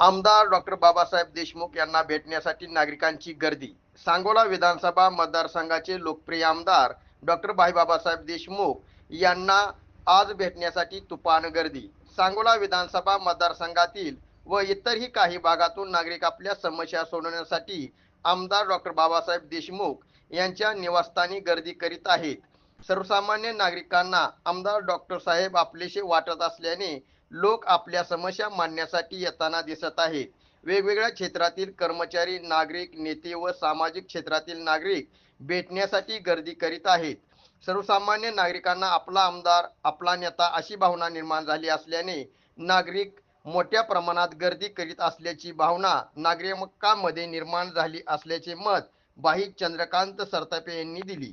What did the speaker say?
आमदार डॉक्टर बाबासाहेब देशमुख यांना भेटण्यासाठी नागरिकांची गर्दी. सांगोला विधानसभा मतदारसंघाचे लोकप्रिय आमदार डॉक्टर भाई बाबासाहेब देशमुख यांना आज भेटण्यासाठी तुफान गर्दी. सांगोला विधानसभा मतदारसंघातील व इतरही काही भागातून नागरिक आपल्या समस्या सोडवण्यासाठी आमदार डॉक्टर बाबासाहेब देशमुख यांच्या निवासस्थानी गर्दी करीत आहेत. सर्वसामान्य नागरिकांना आमदार डॉक्टर साहेब आपलेसे वाटत असल्याने लोक आपल्या समस्या मांडण्यासाठी येताना दिसत आहेत. वेगवेगळ्या क्षेत्रातील कर्मचारी नागरिक नेते व सामाजिक क्षेत्रातील नागरिक भेटण्यासाठी गर्दी करीत आहेत. सर्वसामान्य नागरिकांना आपला आमदार आपला नेता अशी भावना निर्माण झाली असल्याने नागरिक मोठ्या प्रमाणात गर्दी करीत असल्याची भावना नागरिकांमध्ये निर्माण झाली असल्याचे मत भाई चंद्रकांत सरतापे यांनी दिली.